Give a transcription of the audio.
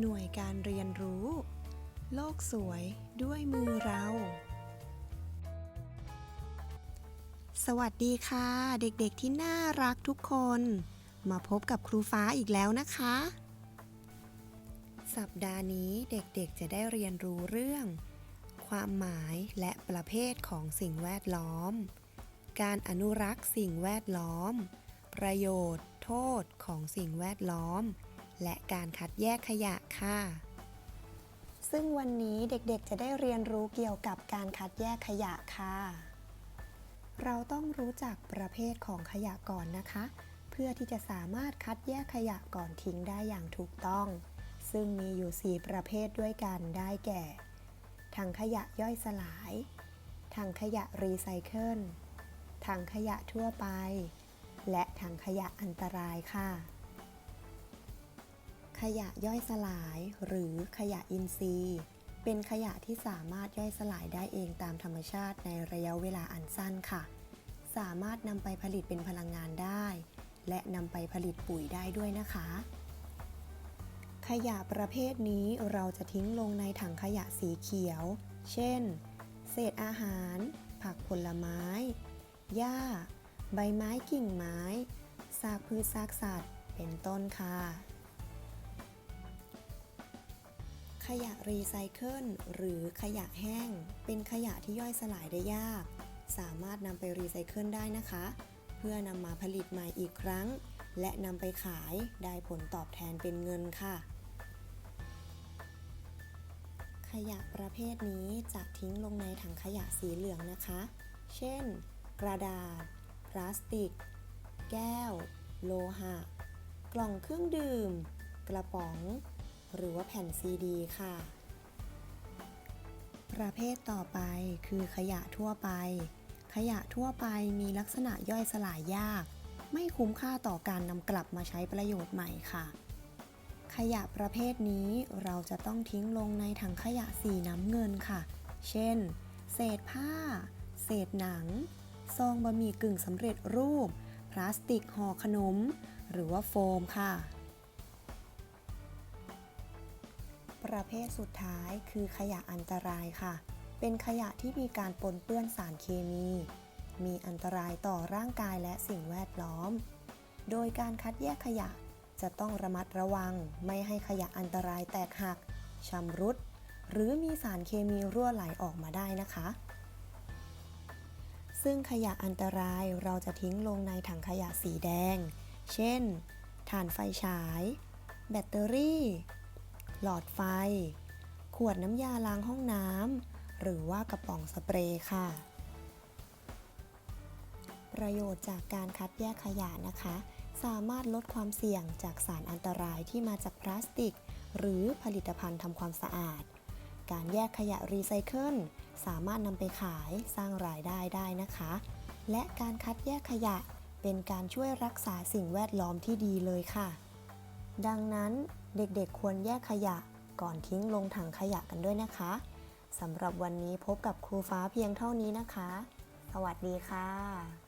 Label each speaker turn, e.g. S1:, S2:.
S1: หน่วยการเรียนรู้ โลกสวยด้วยมือเรา สวัสดีค่ะ เด็กๆที่น่ารักทุกคน มาพบกับครูฟ้าอีกแล้วนะคะ สัปดาห์นี้เด็กๆจะได้เรียนรู้เรื่อง ความหมายและประเภทของสิ่งแวดล้อม การอนุรักษ์สิ่งแวดล้อม ประโยชน์ โทษของสิ่งแวดล้อม และการคัดแยกขยะค่ะ ซึ่งวันนี้เด็กๆจะได้เรียนรู้เกี่ยวกับการคัดแยกขยะค่ะ เราต้องรู้จักประเภทของขยะก่อนนะคะ เพื่อที่จะสามารถคัดแยกขยะก่อนทิ้งได้อย่างถูกต้อง ซึ่งมีอยู่ 4 ประเภทด้วยกันได้แก่ถังขยะย่อยสลาย ถังขยะรีไซเคิล ถังขยะทั่วไป และถังขยะอันตรายค่ะ ขยะย่อยสลายหรือขยะอินทรีย์ เป็นขยะที่สามารถย่อยสลายได้เองตามธรรมชาติในระยะเวลาอันสั้นค่ะ สามารถนำไปผลิตเป็นพลังงานได้ และนำไปผลิตปุ๋ยได้ด้วยนะคะ ขยะประเภทนี้เราจะทิ้งลงในถังขยะสีเขียว เช่น เศษอาหาร ผักผลไม้ หญ้า ใบไม้กิ่งไม้ ซากพืชซากสัตว์ เป็นต้นค่ะ ขยะรีไซเคิลหรือขยะแห้ง เป็นขยะที่ย่อยสลายได้ยาก สามารถนำไปรีไซเคิลได้นะคะ เพื่อนำมาผลิตใหม่อีกครั้ง และนำไปขายได้ผลตอบแทนเป็นเงินค่ะ ขยะประเภทนี้จะทิ้งลงในถังขยะสีเหลืองนะคะ เช่น กระดาษ พลาสติก แก้ว โลหะ กล่องเครื่องดื่ม กระป๋อง หรือว่าแผ่นซีดีค่ะ ประเภทต่อไปคือขยะทั่วไป ขยะทั่วไปมีลักษณะย่อยสลายยาก ไม่คุ้มค่าต่อการนำกลับมาใช้ประโยชน์ใหม่ค่ะ ขยะประเภทนี้เราจะต้องทิ้งลงในถังขยะสีน้ำเงินค่ะ เช่น เศษผ้า เศษหนัง ซองบะหมี่กึ่งสำเร็จรูป พลาสติกห่อขนม หรือว่าโฟมค่ะ ประเภทสุดท้ายคือขยะอันตรายค่ะ เป็นขยะที่มีการปนเปื้อนสารเคมี มีอันตรายต่อร่างกายและสิ่งแวดล้อม โดยการคัดแยกขยะจะต้องระมัดระวัง ไม่ให้ขยะอันตรายแตกหักชำรุด หรือมีสารเคมีรั่วไหลออกมาได้นะคะ ซึ่งขยะอันตรายเราจะทิ้งลงในถังขยะสีแดง เช่น ถ่านไฟฉาย แบตเตอรี่ หลอดไฟ ขวดน้ำยาล้างห้องน้ำ หรือว่ากระป๋องสเปรย์ค่ะ ประโยชน์จากการคัดแยกขยะนะคะ สามารถลดความเสี่ยงจากสารอันตรายที่มาจากพลาสติก หรือผลิตภัณฑ์ทำความสะอาด การแยกขยะรีไซเคิลสามารถนำไปขายสร้างรายได้ได้นะคะ และการคัดแยกขยะเป็นการช่วยรักษาสิ่งแวดล้อมที่ดีเลยค่ะ ดังนั้นเด็กๆควรแยกขยะก่อนทิ้งลงถังขยะกันด้วยนะคะสำหรับวันนี้พบกับครูฟ้าเพียงเท่านี้นะคะ สวัสดีค่ะ